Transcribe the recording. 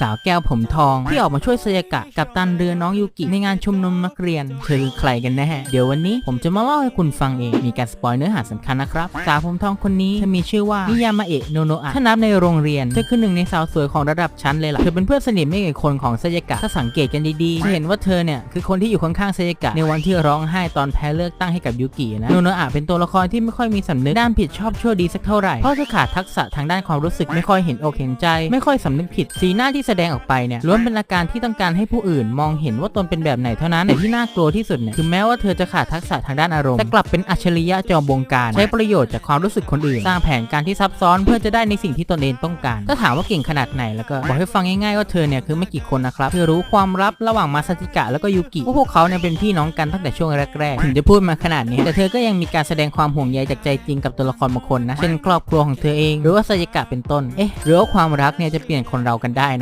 สาวแก้วผมทอง ที่ออกมาช่วยซยากะกับตันเรือน้องยูกิในงานชุมนุมนักเรียนเธอคือใครกันแน่เดี๋ยววันนี้ผมจะมาเล่าให้คุณฟังเอง มีการสปอยเนื้อหาสำคัญนะครับ สาวผมทองคนนี้เธอมีชื่อว่ามิยามาเอะโนโนะถ้านับในโรงเรียน เธอคือหนึ่งในสาวสวยของระดับชั้นเลยล่ะ เธอเป็นเพื่อนสนิทไม่กี่คนของซยากะ ถ้าสังเกตกันดีๆจะเห็นว่าเธอเนี่ยคือคนที่อยู่ข้างๆซยากะ ในวันที่ร้องไห้ตอนแพ้เลือกตั้งให้กับยูกินะ โนโนะเป็นตัวละครที่ไม่ค่อยมีสำนึกด้านผิดชอบชั่วดีสักเท่าไหร่เพราะเธอขาดทักษะทางด้านความรู้สึกไม่ค่อยเห็นอกเห็นใจ ไม่ค่อยสำนึกผิดสีหน้าที่แสดงออกไปเนี่ยล้วนเป็นอาการที่ต้องการให้ผู้อื่น มองเห็นว่าตนเป็นแบบไหนเท่านั้นแต่ที่น่ากลัวที่สุดเนี่ยคือแม้ว่าเธอจะขาดทักษะทางด้านอารมณ์แต่กลับเป็นอัจฉริยะจอมบงการใช้ประโยชน์จากความรู้สึกคนอื่น สร้างแผนการที่ซับซ้อนเพื่อจะได้ในสิ่งที่ตนเองต้องการ ถ้าถามว่าเก่งขนาดไหนแล้วก็บอกให้ฟังง่ายๆว่าเธอเนี่ยคือไม่กี่คนนะครับเธอรู้ความลับระหว่างมาซาจิกะแล้วก็ยูกิว่าพวกเขาเนี่ยเป็นพี่น้องกันตั้งแต่ช่วงแรกๆถึงจะพูดมาขนาดนี้แต่เธอก็ยังมีการแสดงความห่วงใยจากใจจริงกับตัวละครบางคนนะเช่นครอบครัวของเธอเอง หรือว่าซาจิกะเป็นต้นเอ๊ะหรือว่าความรักเนี่ยจะเปลี่ยนคนเรากันได้นะ